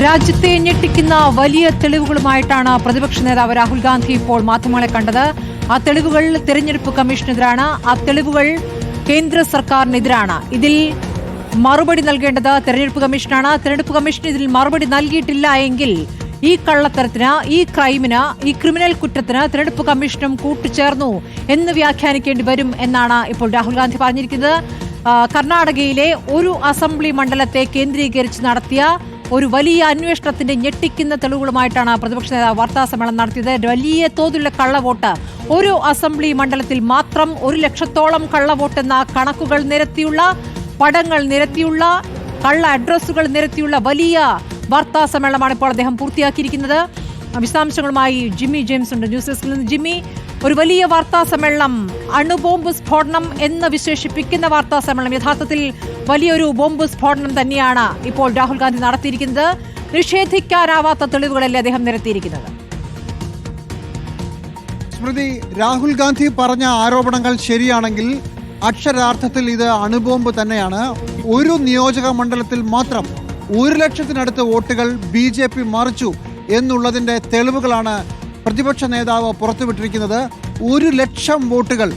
രാജ്യത്തെ ഞെട്ടിക്കുന്ന വലിയ തെളിവുകളുമായിട്ടാണ് പ്രതിപക്ഷ നേതാവ് രാഹുൽ ഗാന്ധി ഇപ്പോൾ മാധ്യമങ്ങളെ കണ്ടത്. ആ തെളിവുകൾ തെരഞ്ഞെടുപ്പ് കമ്മീഷനെതിരാണ്. ആ തെളിവുകൾ കേന്ദ്ര സർക്കാരിനെതിരാണ്. ഇതിൽ മറുപടി നൽകേണ്ടത് തെരഞ്ഞെടുപ്പ് കമ്മീഷനാണ്. തെരഞ്ഞെടുപ്പ് കമ്മീഷൻ ഇതിൽ മറുപടി നൽകിയിട്ടില്ല എങ്കിൽ ഈ കള്ളത്തരത്തിന് ഈ ക്രൈമിന് ഈ ക്രിമിനൽ കുറ്റത്തിന് തെരഞ്ഞെടുപ്പ് കമ്മീഷനും കൂട്ടുചേർന്നു എന്ന് വ്യാഖ്യാനിക്കേണ്ടി വരും എന്നാണ് ഇപ്പോൾ രാഹുൽ ഗാന്ധി പറഞ്ഞിരിക്കുന്നത്. കർണാടകയിലെ ഒരു അസംബ്ലി മണ്ഡലത്തെ കേന്ദ്രീകരിച്ച് നടത്തിയ ഒരു വലിയ അന്വേഷണത്തിന്റെ ഞെട്ടിക്കുന്ന തെളിവുകളുമായിട്ടാണ് പ്രതിപക്ഷ നേതാവ് വാർത്താ സമ്മേളനം നടത്തിയത്. വലിയ തോതിലുള്ള കള്ളവോട്ട്. ഒരു അസംബ്ലി മണ്ഡലത്തിൽ മാത്രം ഒരു ലക്ഷത്തോളം കള്ളവോട്ട് എന്ന കണക്കുകൾ നിരത്തിയുള്ള പടങ്ങൾ നിരത്തിയുള്ള കള്ള അഡ്രസ്സുകൾ നിരത്തിയുള്ള വലിയ വാർത്താ സമ്മേളനമാണ് ഇപ്പോൾ അദ്ദേഹം പൂർത്തിയാക്കിയിരിക്കുന്നത്. വിശദാംശങ്ങളുമായി ജിമ്മി ജെയിംസ് ഉണ്ട്. ന്യൂസ് ഡെസ്കിൽ നിന്ന് ജിമ്മി ഒരു വലിയ വാർത്താ സമ്മേളനം അണുബോംബ് സ്ഫോടനം എന്ന് വിശേഷിപ്പിക്കുന്ന വാർത്താ സമ്മേളനം. യഥാർത്ഥത്തിൽ വലിയൊരു ബോംബ് സ്ഫോടനം തന്നെയാണ് ഇപ്പോൾ രാഹുൽ ഗാന്ധി നടത്തിയിരിക്കുന്നത്. നിഷേധിക്കാനാവാത്ത തെളിവുകളല്ലേ അദ്ദേഹം നിരത്തിയിരിക്കുന്നത്? സ്മൃതി രാഹുൽ ഗാന്ധി പറഞ്ഞ ആരോപണങ്ങൾ ശരിയാണെങ്കിൽ അക്ഷരാർത്ഥത്തിൽ ഇത് അണുബോംബ് തന്നെയാണ്. ഒരു നിയോജക മണ്ഡലത്തിൽ മാത്രം ഒരു ലക്ഷത്തിനടുത്ത് വോട്ടുകൾ ബി ജെ പി മറിച്ചു എന്നുള്ളതിന്റെ തെളിവുകളാണ് പ്രതിപക്ഷ നേതാവ് പുറത്തുവിട്ടിരിക്കുന്നത്. ഒരു ലക്ഷം വോട്ടുകൾ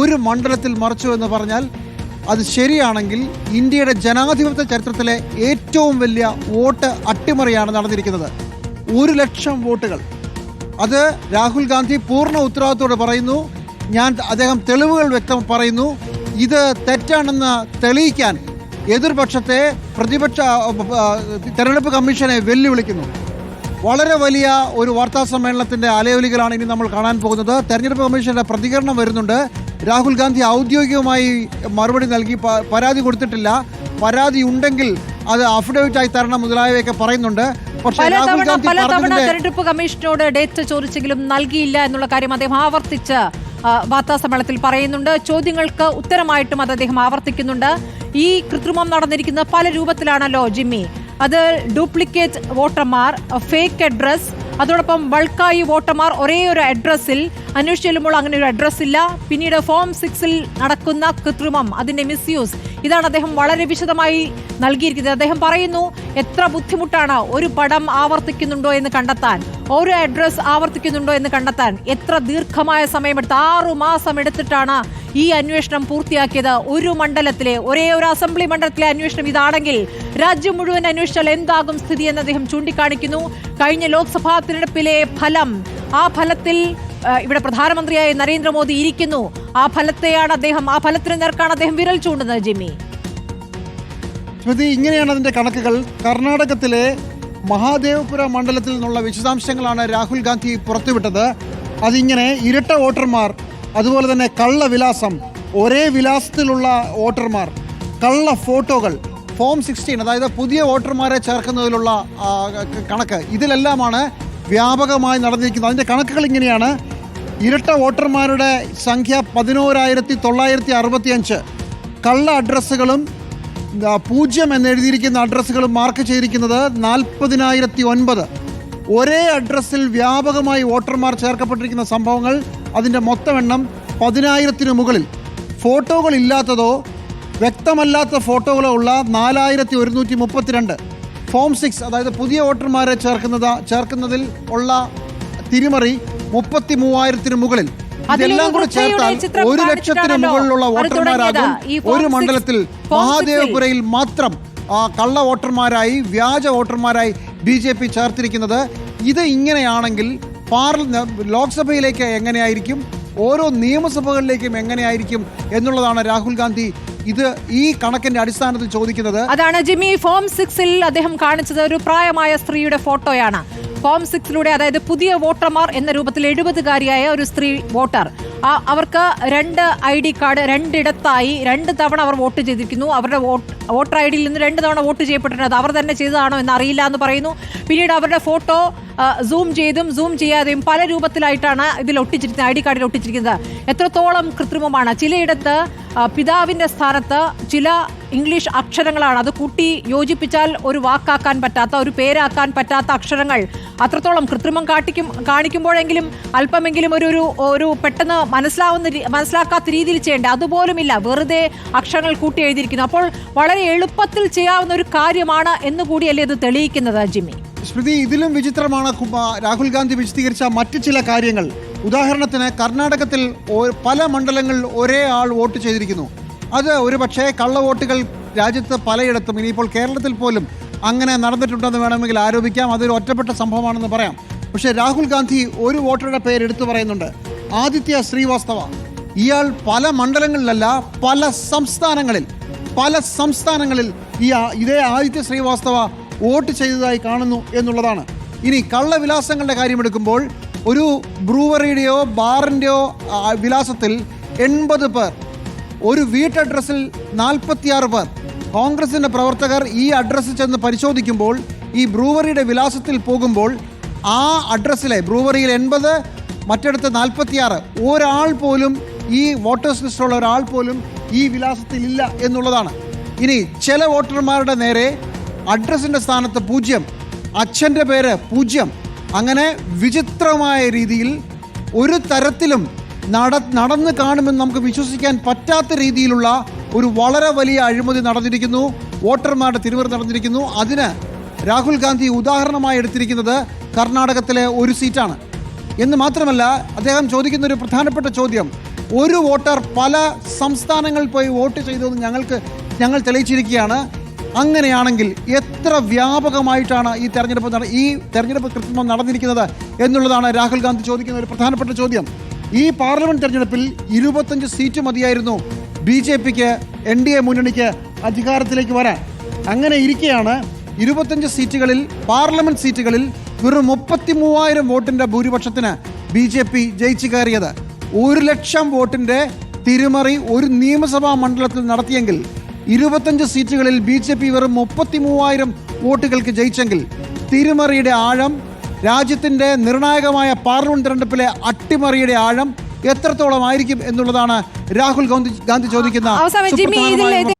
ഒരു മണ്ഡലത്തിൽ മറിച്ചു എന്ന് പറഞ്ഞാൽ അത് ശരിയാണെങ്കിൽ ഇന്ത്യയുടെ ജനാധിപത്യ ചരിത്രത്തിലെ ഏറ്റവും വലിയ വോട്ട് അട്ടിമറിയാണ് നടന്നിരിക്കുന്നത്. ഒരു ലക്ഷം വോട്ടുകൾ. അത് രാഹുൽ ഗാന്ധി പൂർണ ഉത്തരവാദിത്തോടെ പറയുന്നു. ഞാൻ അദ്ദേഹം തെളിവുകൾ വ്യക്തം പറയുന്നു. ഇത് തെറ്റാണെന്ന് തെളിയിക്കാൻ എതിർപക്ഷത്തെ പ്രതിപക്ഷ തെരഞ്ഞെടുപ്പ് കമ്മീഷനെ വെല്ലുവിളിക്കുന്നു. വളരെ വലിയ ഒരു വാർത്താ സമ്മേളനത്തിന്റെ അലയൊലികളാണ് ഇനി നമ്മൾ കാണാൻ പോകുന്നത്. തെരഞ്ഞെടുപ്പ് കമ്മീഷന്റെ പ്രതികരണം വരുന്നുണ്ട്. രാഹുൽ ഗാന്ധി ഔദ്യോഗികമായി മറുപടി നൽകി. പരാതി കൊടുത്തിട്ടില്ല. പരാതി ഉണ്ടെങ്കിൽ അത് അഫിഡവിറ്റ് ആയി തരണം മുതലായവയൊക്കെ പറയുന്നുണ്ട്. തെരഞ്ഞെടുപ്പ് കമ്മീഷനോട് ഡേറ്റ് ചോദിച്ചെങ്കിലും നൽകിയില്ല എന്നുള്ള കാര്യം അദ്ദേഹം ആവർത്തിച്ച് വാർത്താ സമ്മേളനത്തിൽ പറയുന്നുണ്ട്. ചോദ്യങ്ങൾക്ക് ഉത്തരമായിട്ടും അത് അദ്ദേഹം ആവർത്തിക്കുന്നുണ്ട്. ഈ കൃത്രിമം നടന്നിരിക്കുന്ന പല രൂപത്തിലാണല്ലോ ജിമ്മി. അത് ഡ്യൂപ്ലിക്കേറ്റ് വോട്ടർമാർ ഫേക്ക് അഡ്രസ് അതോടൊപ്പം ബൾക്കായി വോട്ടർമാർ ഒരേ ഒരു അഡ്രസ്സിൽ അന്വേഷിച്ച് ചെല്ലുമ്പോൾ അങ്ങനെ ഒരു അഡ്രസ് ഇല്ല. പിന്നീട് ഫോം സിക്സിൽ നടക്കുന്ന കൃത്രിമം അതിന്റെ മിസ്യൂസ് ഇതാണ് അദ്ദേഹം വളരെ വിശദമായി നൽകിയിരിക്കുന്നത്. അദ്ദേഹം പറയുന്നു എത്ര ബുദ്ധിമുട്ടാണ് ഒരു പടം ആവർത്തിക്കുന്നുണ്ടോ എന്ന് കണ്ടെത്താൻ. ഒരു അഡ്രസ് ആവർത്തിക്കുന്നുണ്ടോ എന്ന് കണ്ടെത്താൻ എത്ര ദീർഘമായ സമയമെടുത്ത് ആറു മാസം എടുത്തിട്ടാണ് ഈ അന്വേഷണം പൂർത്തിയാക്കിയത്. ഒരു മണ്ഡലത്തിലെ ഒരേ ഒരു അസംബ്ലി മണ്ഡലത്തിലെ അന്വേഷണം ഇതാണെങ്കിൽ രാജ്യം മുഴുവൻ അന്വേഷിച്ചാൽ എന്താകും സ്ഥിതി എന്ന് അദ്ദേഹം ചൂണ്ടിക്കാണിക്കുന്നു. കഴിഞ്ഞ ലോക്സഭാ തിരഞ്ഞെടുപ്പിലെ ഫലം ആ ഫലത്തിൽ ഇവിടെ പ്രധാനമന്ത്രിയായ നരേന്ദ്രമോദി ഇരിക്കുന്നു. ആ ഫലത്തെയാണ് അദ്ദേഹം ആ ഫലത്തിന് നേർക്കാണ് അദ്ദേഹം വിരൽ ചൂണ്ടുന്നത് ജിമ്മി. സ്മൃതി ഇങ്ങനെയാണ് അതിന്റെ കണക്കുകൾ. കർണാടകത്തിലെ മഹാദേവപുര മണ്ഡലത്തിൽ നിന്നുള്ള വിശദാംശങ്ങളാണ് രാഹുൽ ഗാന്ധി പുറത്തുവിട്ടത്. അതിങ്ങനെ ഇരട്ട വോട്ടർമാർ അതുപോലെ തന്നെ കള്ള വിലാസം ഒരേ വിലാസത്തിലുള്ള വോട്ടർമാർ കള്ള ഫോട്ടോകൾ ഫോം സിക്സ്റ്റീൻ അതായത് പുതിയ വോട്ടർമാരെ ചേർക്കുന്നതിലുള്ള കണക്ക്. ഇതിലെല്ലാമാണ് വ്യാപകമായി നടന്നിരിക്കുന്നത്. അതിന്റെ കണക്കുകൾ ഇങ്ങനെയാണ്. ഇരട്ട വോട്ടർമാരുടെ സംഖ്യ പതിനോരായിരത്തി തൊള്ളായിരത്തി അറുപത്തി അഞ്ച് കള്ള അഡ്രസ്സുകളും പൂജ്യം എന്നെഴുതിയിരിക്കുന്ന അഡ്രസ്സുകളും മാർക്ക് ചെയ്തിരിക്കുന്നത് നാൽപ്പതിനായിരത്തി ഒൻപത്. ഒരേ അഡ്രസ്സിൽ വ്യാപകമായി വോട്ടർമാർ ചേർക്കപ്പെട്ടിരിക്കുന്ന സംഭവങ്ങൾ അതിന്റെ മൊത്തം എണ്ണം പതിനായിരത്തിന് മുകളിൽ. ഫോട്ടോകൾ ഇല്ലാത്തതോ വ്യക്തമല്ലാത്ത ഫോട്ടോകളോ ഉള്ള നാലായിരത്തി ഒരുന്നൂറ്റി മുപ്പത്തിരണ്ട്. ഫോം സിക്സ് അതായത് പുതിയ വോട്ടർമാരെ ചേർക്കുന്നത് ചേർക്കുന്നതിൽ ഉള്ള തിരിമറി മുപ്പത്തി മൂവായിരത്തിന് മുകളിൽ ഇതെല്ലാം കൂടെ ചേർത്താൽ ഒരു ലക്ഷത്തിന് മുകളിലുള്ള വോട്ടർമാരാകും ഒരു മണ്ഡലത്തിൽ മഹാദേവപുരയിൽ മാത്രം ആ, കള്ള വോട്ടർമാരായി വ്യാജ വോട്ടർമാരായി ബി ജെ പി ചേർത്തിരിക്കുന്നത്. ഇത് ഇങ്ങനെയാണെങ്കിൽ പാർല ലോക്സഭയിലേക്ക് എങ്ങനെയായിരിക്കും? ഓരോ നിയമസഭകളിലേക്കും എങ്ങനെയായിരിക്കും എന്നുള്ളതാണ് രാഹുൽ ഗാന്ധി ഇത് ഈ കണക്കിന്റെ അടിസ്ഥാനത്തിൽ ചോദിക്കുന്നത്. അതാണ് ജിമ്മി ഫോം സിക്സിൽ അദ്ദേഹം കാണിച്ചത് ഒരു പ്രായമായ സ്ത്രീയുടെ ഫോട്ടോയാണ്. ഫോം സിക്സിലൂടെ അതായത് പുതിയ വോട്ടർമാർ എന്ന രൂപത്തിൽ എഴുപതുകാരിയായ ഒരു സ്ത്രീ വോട്ടർ. അവർക്ക് രണ്ട് ഐ ഡി കാർഡ് രണ്ടിടത്തായി രണ്ട് തവണ അവർ വോട്ട് ചെയ്തിരിക്കുന്നു. അവരുടെ വോട്ട് വോട്ടർ ഐ ഡിയിൽ നിന്ന് രണ്ട് തവണ വോട്ട് ചെയ്യപ്പെട്ടിട്ടുണ്ട്. അവർ തന്നെ ചെയ്തതാണോ എന്ന് അറിയില്ല എന്ന് പറയുന്നു. പിന്നീട് അവരുടെ ഫോട്ടോ സൂം ചെയ്തും സൂം ചെയ്യാതെയും പല രൂപത്തിലായിട്ടാണ് ഇതിൽ ഒട്ടിച്ചിരിക്കുന്നത് ഐ ഡി കാർഡിൽ ഒട്ടിച്ചിരിക്കുന്നത്. എത്രത്തോളം കൃത്രിമമാണ്. ചിലയിടത്ത് പിതാവിന്റെ സ്ഥാനത്ത് ചില ഇംഗ്ലീഷ് അക്ഷരങ്ങളാണ്. അത് കൂട്ടി യോജിപ്പിച്ചാൽ ഒരു വാക്കാക്കാൻ പറ്റാത്ത ഒരു പേരാക്കാൻ പറ്റാത്ത അക്ഷരങ്ങൾ അത്രത്തോളം കൃത്രിമം കാട്ടിക്കും കാണിക്കുമ്പോഴെങ്കിലും അല്പമെങ്കിലും ഒരു ഒരു ഒരു പെട്ടെന്ന് മനസ്സിലാവുന്ന മനസ്സിലാക്കാത്ത രീതിയിൽ ചെയ്യേണ്ട? അതുപോലുമില്ല. വെറുതെ അക്ഷരങ്ങൾ കൂട്ടി എഴുതിയിരിക്കുന്നു. അപ്പോൾ വളരെ എളുപ്പത്തിൽ ചെയ്യാവുന്ന ഒരു കാര്യമാണ് എന്നുകൂടിയല്ലേ ഇത് തെളിയിക്കുന്നത് ജിമ്മി? സ്മൃതി ഇതിലും വിചിത്രമാണ് രാഹുൽ ഗാന്ധി വിശദീകരിച്ച മറ്റു ചില കാര്യങ്ങൾ. ഉദാഹരണത്തിന് കർണാടകത്തിൽ പല മണ്ഡലങ്ങളിൽ ഒരേ ആൾ വോട്ട് ചെയ്തിരിക്കുന്നു. അത് ഒരു പക്ഷേ കള്ളവോട്ടുകൾ രാജ്യത്ത് പലയിടത്തും ഇനിയിപ്പോൾ കേരളത്തിൽ പോലും അങ്ങനെ നടന്നിട്ടുണ്ടെന്ന് വേണമെങ്കിൽ ആരോപിക്കാം. അതൊരു ഒറ്റപ്പെട്ട സംഭവമാണെന്ന് പറയാം. പക്ഷേ രാഹുൽ ഗാന്ധി ഒരു വോട്ടറുടെ പേര് എടുത്തു പറയുന്നുണ്ട്. ആദിത്യ ശ്രീവാസ്തവ ഇയാൾ പല മണ്ഡലങ്ങളിലല്ല പല സംസ്ഥാനങ്ങളിൽ പല സംസ്ഥാനങ്ങളിൽ ഈ ഇതേ ആദിത്യ ശ്രീവാസ്തവ വോട്ട് ചെയ്തതായി കാണുന്നു എന്നുള്ളതാണ്. ഇനി കള്ളവിലാസങ്ങളുടെ കാര്യമെടുക്കുമ്പോൾ ഒരു ബ്രൂവറിയുടെയോ ബാറിന്റെയോ വിലാസത്തിൽ എൺപത് പേർ ഒരു വീട്ടഡ്രസ്സിൽ നാൽപ്പത്തിയാറ് പേർ. കോൺഗ്രസിന്റെ പ്രവർത്തകർ ഈ അഡ്രസ്സ് ചെന്ന് പരിശോധിക്കുമ്പോൾ ഈ ബ്രൂവറിയുടെ വിലാസത്തിൽ പോകുമ്പോൾ ആ അഡ്രസ്സിലെ ബ്രൂവറിയിൽ എൺപത് മറ്റിടത്ത് നാൽപ്പത്തിയാറ് ഒരാൾ പോലും ഈ വോട്ടേഴ്സ് ലിസ്റ്റിലുള്ള ഒരാൾ പോലും ഈ വിലാസത്തിൽ ഇല്ല എന്നുള്ളതാണ്. ഇനി ചില വോട്ടർമാരുടെ നേരെ അഡ്രസ്സിന്റെ സ്ഥാനത്ത് പൂജ്യം അച്ഛന്റെ പേര് പൂജ്യം. അങ്ങനെ വിചിത്രമായ രീതിയിൽ ഒരു തരത്തിലും നട നടന്ന് കാണുമെന്ന് നമുക്ക് വിശ്വസിക്കാൻ പറ്റാത്ത രീതിയിലുള്ള ഒരു വളരെ വലിയ അഴിമതി നടന്നിരിക്കുന്നു. വോട്ടർമാരുടെ തിരിമറി നടന്നിരിക്കുന്നു. അതിന് രാഹുൽ ഗാന്ധി ഉദാഹരണമായി എടുത്തിരിക്കുന്നത് കർണാടകത്തിലെ ഒരു സീറ്റാണ്. എന്ന് മാത്രമല്ല അദ്ദേഹം ചോദിക്കുന്ന ഒരു പ്രധാനപ്പെട്ട ചോദ്യം. ഒരു വോട്ടർ പല സംസ്ഥാനങ്ങളിൽ പോയി വോട്ട് ചെയ്തു എന്ന് ഞങ്ങൾക്ക് ഞങ്ങൾ തെളിയിച്ചിരിക്കുകയാണ്. അങ്ങനെയാണെങ്കിൽ എത്ര വ്യാപകമായിട്ടാണ് ഈ തെരഞ്ഞെടുപ്പ് ഈ തെരഞ്ഞെടുപ്പ് കൃത്രിമം നടന്നിരിക്കുന്നത് എന്നുള്ളതാണ് രാഹുൽ ഗാന്ധി ചോദിക്കുന്ന ഒരു പ്രധാനപ്പെട്ട ചോദ്യം. ഈ പാർലമെന്റ് തെരഞ്ഞെടുപ്പിൽ ഇരുപത്തഞ്ച് സീറ്റ് മതിയായിരുന്നു. ബി ജെ പിക്ക് എൻ ഡി എ മുന്നണിക്ക് അധികാരത്തിലേക്ക് വരാൻ. അങ്ങനെ ഇരിക്കെയാണ് ഇരുപത്തഞ്ച് സീറ്റുകളിൽ പാർലമെന്റ് സീറ്റുകളിൽ വെറും മുപ്പത്തി മൂവായിരം വോട്ടിന്റെ ഭൂരിപക്ഷത്തിന് ബി ജെ പി ജയിച്ചു കയറിയത്. ഒരു ലക്ഷം വോട്ടിന്റെ തിരിമറി ഒരു നിയമസഭാ മണ്ഡലത്തിൽ നടത്തിയെങ്കിൽ ഇരുപത്തഞ്ച് സീറ്റുകളിൽ ബി ജെ പി വെറും മുപ്പത്തി മൂവായിരം വോട്ടുകൾക്ക് ജയിച്ചെങ്കിൽ തിരിമറിയുടെ ആഴം രാജ്യത്തിന്റെ നിർണായകമായ പാർലമെന്റ് തെരഞ്ഞെടുപ്പിലെ അട്ടിമറിയുടെ ആഴം എത്രത്തോളം ആയിരിക്കും എന്നുള്ളതാണ് രാഹുൽ ഗാന്ധി ഗാന്ധി ചോദിക്കുന്ന